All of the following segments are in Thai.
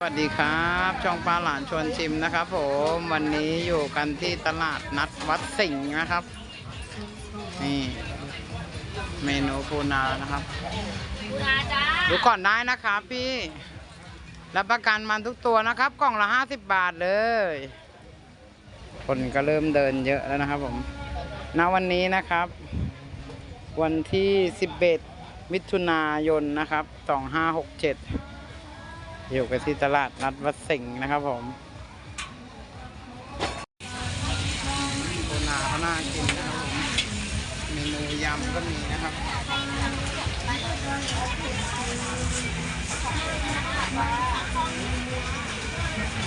สวัสดีครับ ช่องปลาหลานชวนชิมนะครับผมวันนี้อยู่กันที่ตลาดนัดวัดสิงห์นะครับ นี่ เมนูปูนานะครับปูนาจ้าดูก่อนได้นะครับพี่รับประกันมันทุกตัวนะครับ กล่องละห้าสิบบาทเลย คนก็เริ่มเดินเยอะแล้วนะครับผมณวันนี้นะครับ วันที่11มิถุนายนนะครับ2567อ อยู่กันที่ตลาดนัดวัดสิงห์นะครับผมปูนาเขาน่ากินนะครับผมเมนูยำก็มีนะครับ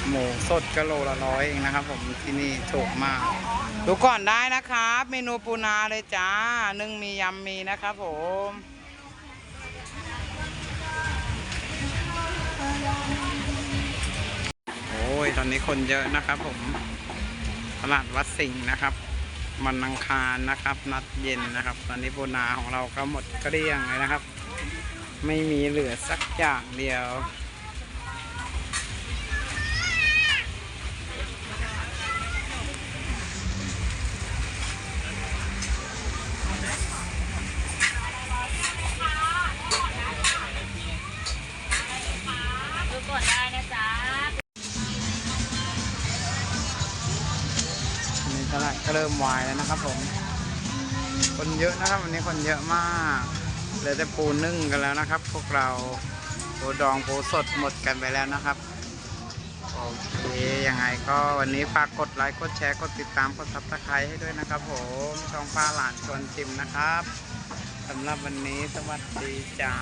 หมูสดก็โลละร้อยเองนะครับ ผมที่นี่ถูกมาก ดูก่อนได้นะครับ เมนูปูนาเลยจ้านึ่งมียำมีนะครับผม โอ้ยตอนนี้คนเยอะนะครับผมตลาดวัดสิงห์นะครับมันอังคารนะครับ นัดเย็นนะครับ ตอนนี้โบนาของเราก็หมดเกลี้ยงเลยนะครับ ไม่มีเหลือสักอย่างเดียว ตลาดก็เริ่มวายแล้วนะครับผมคนเยอะนะครับวันนี้คนเยอะมากเหลือแต่ปูนึ่งกันแล้วนะครับ พวกเราปูดองปูสดหมดกันไปแล้วนะครับโอเคยังไงก็วันนี้ฝากกดไลค์กดแชร์กดติดตามกดซับสไครต์ให้ด้วยนะครับผมช่องป้าหลานชวนชิมนะครับสำหรับวันนี้สวัสดีจ้า